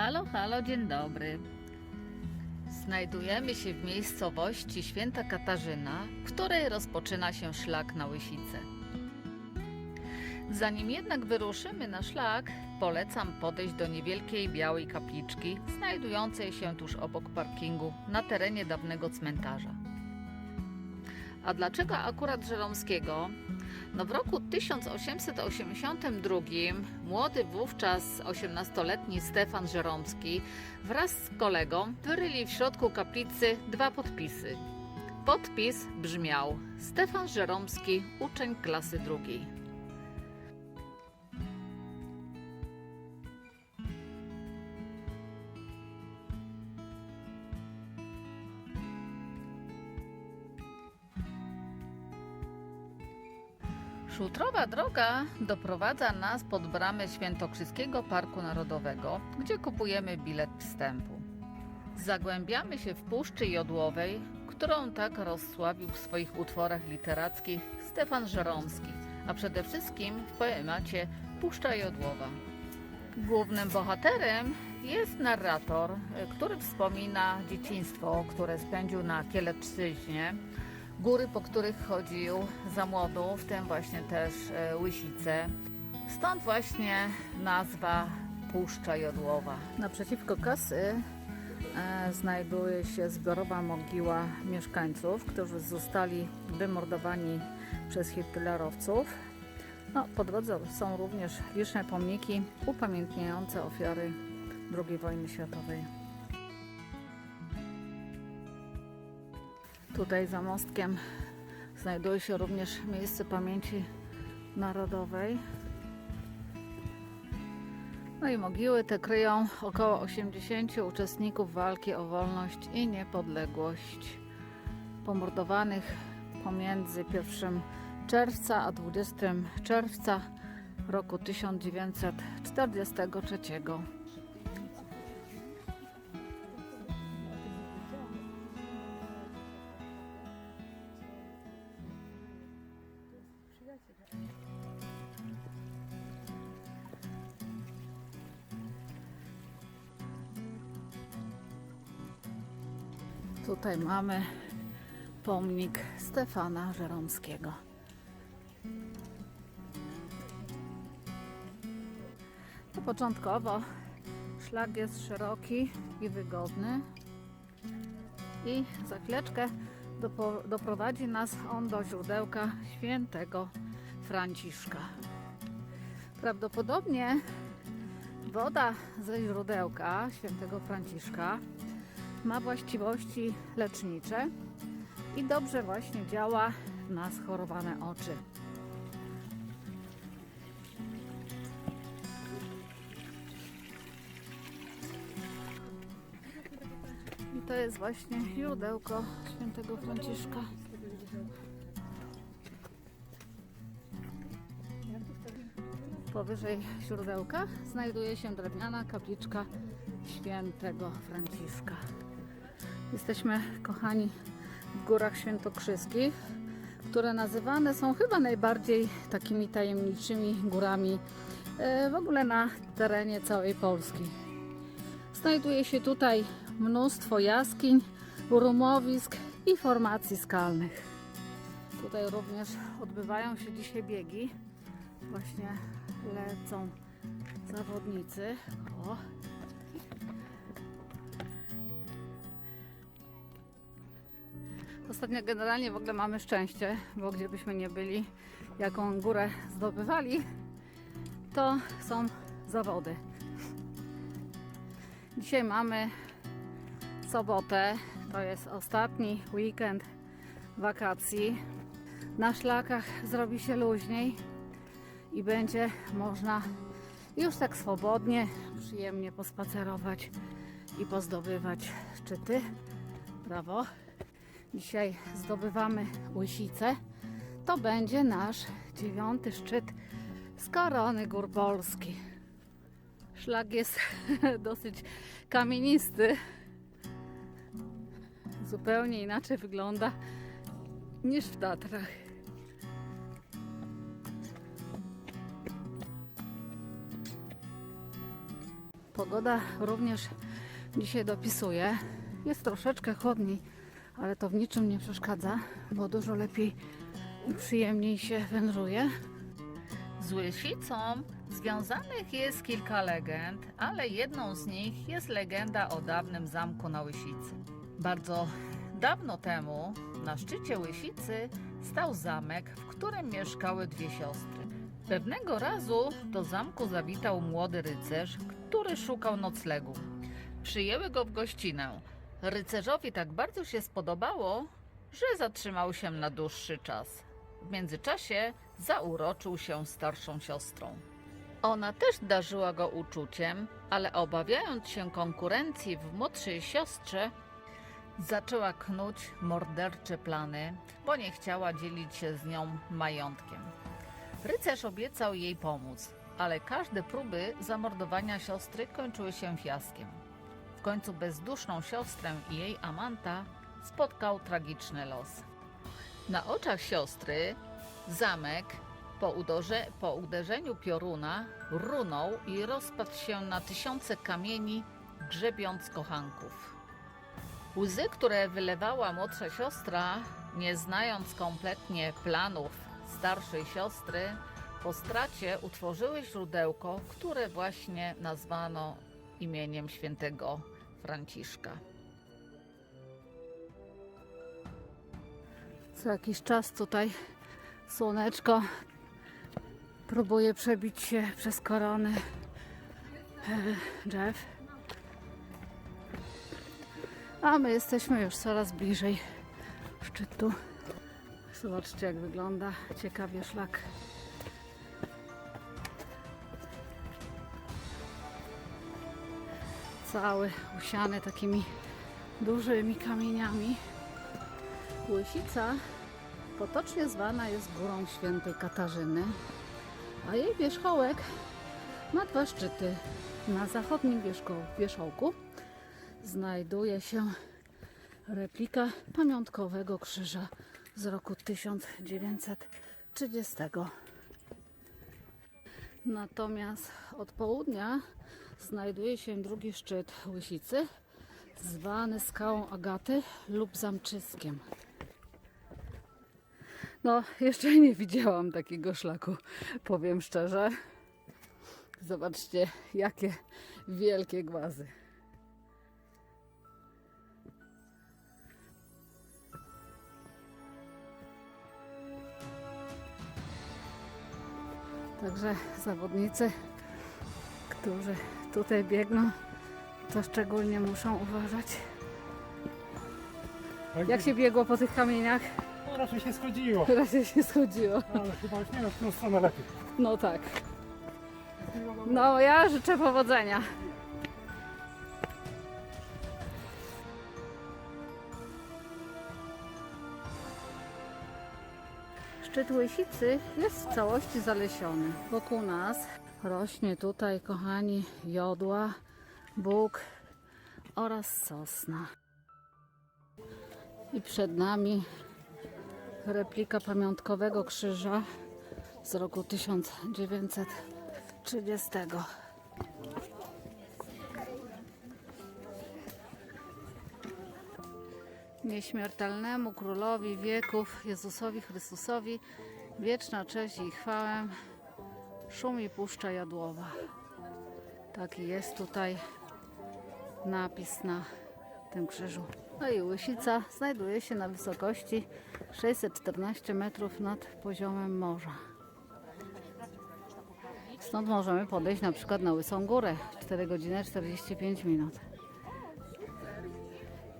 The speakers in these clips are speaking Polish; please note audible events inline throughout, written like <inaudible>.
Halo, halo, dzień dobry. Znajdujemy się w miejscowości Święta Katarzyna, w której rozpoczyna się szlak na Łysicę. Zanim jednak wyruszymy na szlak, polecam podejść do niewielkiej białej kapliczki, znajdującej się tuż obok parkingu na terenie dawnego cmentarza. A dlaczego akurat Żeromskiego? No w roku 1882 młody wówczas 18-letni Stefan Żeromski wraz z kolegą wyryli w środku kaplicy dwa podpisy. Podpis brzmiał Stefan Żeromski, uczeń klasy drugiej. Szutrowa droga doprowadza nas pod bramę Świętokrzyskiego Parku Narodowego, gdzie kupujemy bilet wstępu. Zagłębiamy się w Puszczy Jodłowej, którą tak rozsławił w swoich utworach literackich Stefan Żeromski, a przede wszystkim w poemacie Puszcza Jodłowa. Głównym bohaterem jest narrator, który wspomina dzieciństwo, które spędził na Kielecczyźnie, góry, po których chodził za młodu, w tym właśnie też e, Łysice. Stąd właśnie nazwa Puszcza Jodłowa. Naprzeciwko kasy e, znajduje się zbiorowa mogiła mieszkańców, którzy zostali wymordowani przez hitlerowców. No, po drodze są również liczne pomniki upamiętniające ofiary II wojny światowej. Tutaj za mostkiem znajduje się również miejsce pamięci narodowej. No i mogiły te kryją około 80 uczestników walki o wolność i niepodległość, pomordowanych pomiędzy 1 czerwca a 20 czerwca roku 1943. Tutaj mamy pomnik Stefana Żeromskiego. To początkowo szlak jest szeroki i wygodny i za chwileczkę doprowadzi nas on do źródełka świętego Franciszka. Prawdopodobnie woda ze źródełka świętego Franciszka ma właściwości lecznicze i dobrze właśnie działa na schorowane oczy. I to jest właśnie źródełko świętego Franciszka. Powyżej źródełka znajduje się drewniana kapliczka świętego Franciszka. Jesteśmy, kochani, w Górach Świętokrzyskich, które nazywane są chyba najbardziej takimi tajemniczymi górami e, w ogóle na terenie całej Polski. Znajduje się tutaj mnóstwo jaskiń, rumowisk i formacji skalnych. Tutaj również odbywają się dzisiaj biegi. Właśnie lecą zawodnicy. O. Ostatnio generalnie w ogóle mamy szczęście, bo gdzie byśmy nie byli, jaką górę zdobywali, to są zawody. Dzisiaj mamy sobotę, to jest ostatni weekend wakacji. Na szlakach zrobi się luźniej i będzie można już tak swobodnie, przyjemnie pospacerować i pozdobywać szczyty. Brawo! Dzisiaj zdobywamy Łysicę. To będzie nasz dziewiąty szczyt z korony gór Polski. Szlak jest <laughs> dosyć kamienisty. Zupełnie inaczej wygląda niż w Tatrach. Pogoda również dzisiaj dopisuje. Jest troszeczkę chłodniej, ale to w niczym nie przeszkadza, bo dużo lepiej i przyjemniej się wędruje. Z Łysicą związanych jest kilka legend, ale jedną z nich jest legenda o dawnym zamku na Łysicy. Bardzo dawno temu na szczycie Łysicy stał zamek, w którym mieszkały dwie siostry. Pewnego razu do zamku zawitał młody rycerz, który szukał noclegu. Przyjęły go w gościnę. Rycerzowi tak bardzo się spodobało, że zatrzymał się na dłuższy czas. W międzyczasie zauroczył się starszą siostrą. Ona też darzyła go uczuciem, ale obawiając się konkurencji w młodszej siostrze, zaczęła knuć mordercze plany, bo nie chciała dzielić się z nią majątkiem. Rycerz obiecał jej pomóc, ale każde próby zamordowania siostry kończyły się fiaskiem. W końcu bezduszną siostrę i jej amanta spotkał tragiczny los. Na oczach siostry zamek po, udorze, po uderzeniu pioruna runął i rozpadł się na tysiące kamieni, grzebiąc kochanków. Łzy, które wylewała młodsza siostra, nie znając kompletnie planów starszej siostry, po stracie utworzyły źródełko, które właśnie nazwano imieniem świętego Franciszka. Co jakiś czas tutaj słoneczko próbuje przebić się przez korony drzew. A my jesteśmy już coraz bliżej szczytu. Zobaczcie jak wygląda ciekawie szlak. Cały usiany takimi dużymi kamieniami. Łysica potocznie zwana jest górą świętej Katarzyny, a jej wierzchołek ma dwa szczyty. Na zachodnim wierzcho- wierzchołku znajduje się replika pamiątkowego krzyża z roku 1930. Natomiast od południa znajduje się drugi szczyt Łysicy, zwany skałą Agaty lub Zamczyskiem. No, jeszcze nie widziałam takiego szlaku, powiem szczerze. Zobaczcie, jakie wielkie głazy. Także zawodnicy, którzy tutaj biegną, to szczególnie muszą uważać. Jak się biegło po tych kamieniach? No, raczej się schodziło, Raczej się schodziło. ale chyba już nie w którą stronę lepiej. No tak. No ja życzę powodzenia. Szczyt Łysicy jest w całości zalesiony. Wokół nas rośnie tutaj, kochani, jodła, bóg oraz sosna. I przed nami replika pamiątkowego krzyża z roku 1930. Nieśmiertelnemu królowi wieków Jezusowi Chrystusowi wieczna cześć i chwałę szumi puszcza jadłowa. Taki jest tutaj napis na tym krzyżu. No i Łysica znajduje się na wysokości 614 metrów nad poziomem morza. Stąd możemy podejść na przykład na Łysą Górę 4 godziny 45 minut.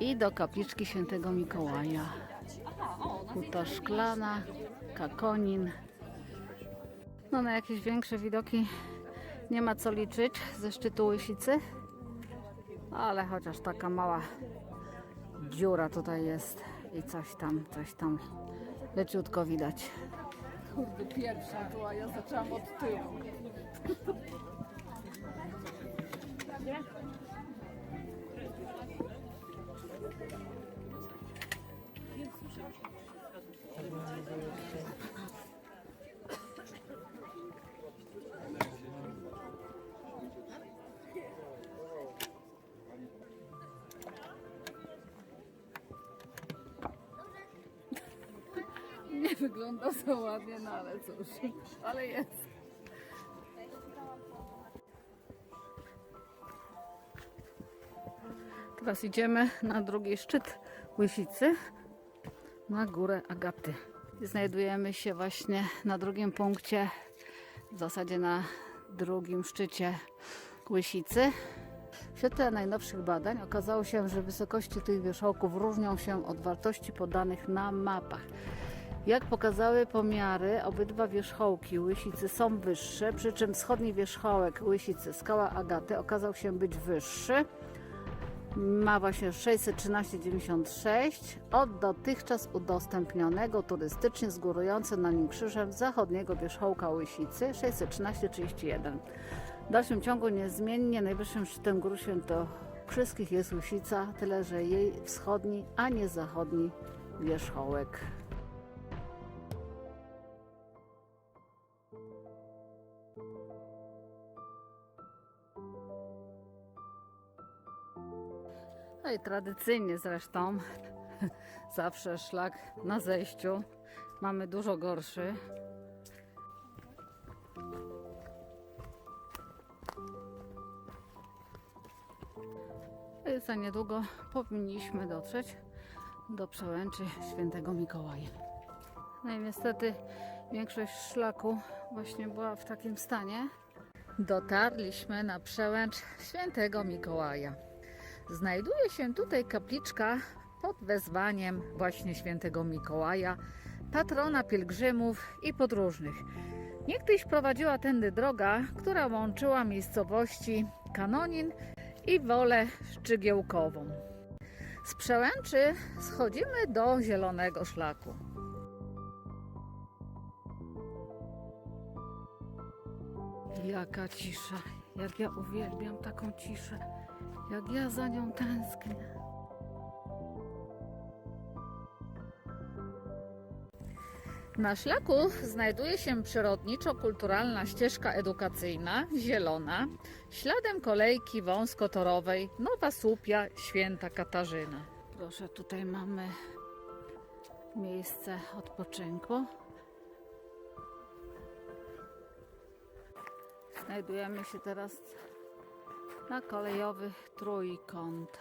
I do kapliczki świętego Mikołaja. Huta Szklana, Kakonin. No na jakieś większe widoki nie ma co liczyć ze szczytu Łysicy. Ale chociaż taka mała dziura tutaj jest i coś tam, coś tam leciutko widać. Kurde, pierwsza tu, ja zaczęłam od tyłu. Wygląda za ładnie, no ale cóż, ale jest. Teraz idziemy na drugi szczyt Łysicy, na górę Agaty. Znajdujemy się właśnie na drugim punkcie, w zasadzie na drugim szczycie Łysicy. Świetle najnowszych badań okazało się, że wysokości tych wierzchołków różnią się od wartości podanych na mapach. Jak pokazały pomiary, obydwa wierzchołki Łysicy są wyższe, przy czym wschodni wierzchołek Łysicy, skała Agaty, okazał się być wyższy. Ma właśnie 613,96 od dotychczas udostępnionego turystycznie z górującym na nim krzyżem zachodniego wierzchołka Łysicy 613,31. W dalszym ciągu niezmiennie najwyższym szczytem gór świętokrzyskich jest Łysica, tyle że jej wschodni, a nie zachodni wierzchołek. No i tradycyjnie zresztą, <laughs> zawsze szlak na zejściu. Mamy dużo gorszy. Za niedługo powinniśmy dotrzeć do przełęczy świętego Mikołaja. No i niestety większość szlaku właśnie była w takim stanie. Dotarliśmy na przełęcz świętego Mikołaja. Znajduje się tutaj kapliczka pod wezwaniem właśnie świętego Mikołaja, patrona pielgrzymów i podróżnych. Niegdyś prowadziła tędy droga, która łączyła miejscowości Kanonin i Wolę Szczygiełkową. Z przełęczy schodzimy do zielonego szlaku. Jaka cisza, jak ja uwielbiam taką ciszę, jak ja za nią tęsknię. Na szlaku znajduje się przyrodniczo-kulturalna ścieżka edukacyjna, zielona, śladem kolejki wąskotorowej Nowa Słupia Święta Katarzyna. Proszę, tutaj mamy miejsce odpoczynku. Znajdujemy się teraz na kolejowy trójkąt.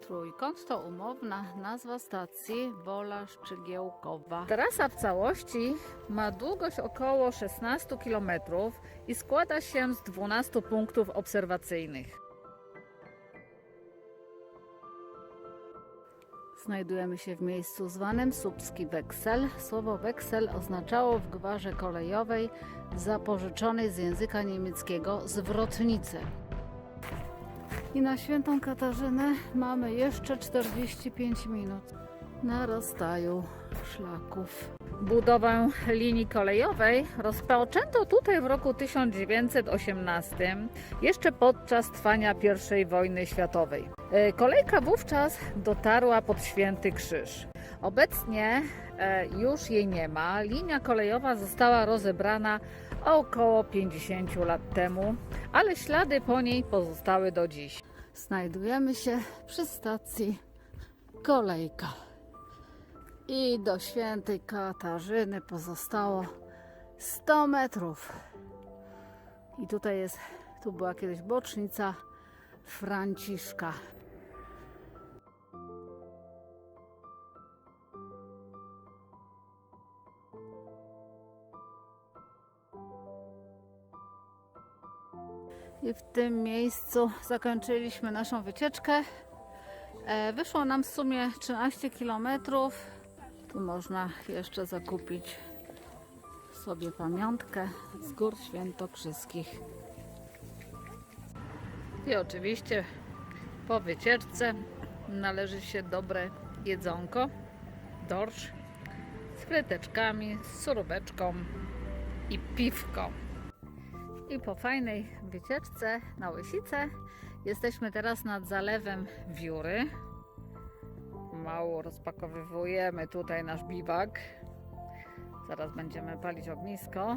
Trójkąt to umowna nazwa stacji Wola Szczygiełkowa. Trasa w całości ma długość około 16 km i składa się z 12 punktów obserwacyjnych. Znajdujemy się w miejscu zwanym Słupski Weksel. Słowo weksel oznaczało w gwarze kolejowej zapożyczonej z języka niemieckiego zwrotnicę. I na świętą Katarzynę mamy jeszcze 45 minut na rozstaju szlaków. Budowę linii kolejowej rozpoczęto tutaj w roku 1918, jeszcze podczas trwania I wojny światowej. E, Kolejka wówczas dotarła pod Święty Krzyż. Obecnie e, już jej nie ma. Linia kolejowa została rozebrana około 50 lat temu, ale ślady po niej pozostały do dziś. Znajdujemy się przy stacji Kolejka. I do świętej Katarzyny pozostało 100 metrów. I tutaj jest, tu była kiedyś bocznica Franciszka. I w tym miejscu zakończyliśmy naszą wycieczkę. E, Wyszło nam w sumie 13 km. Tu można jeszcze zakupić sobie pamiątkę z gór świętokrzyskich. I oczywiście po wycieczce należy się dobre jedzonko, dorsz z fryteczkami, z suróweczką i piwką. I po fajnej wycieczce na Łysicę jesteśmy teraz nad zalewem Wióry. Mało rozpakowywujemy tutaj nasz biwak. Zaraz będziemy palić ognisko.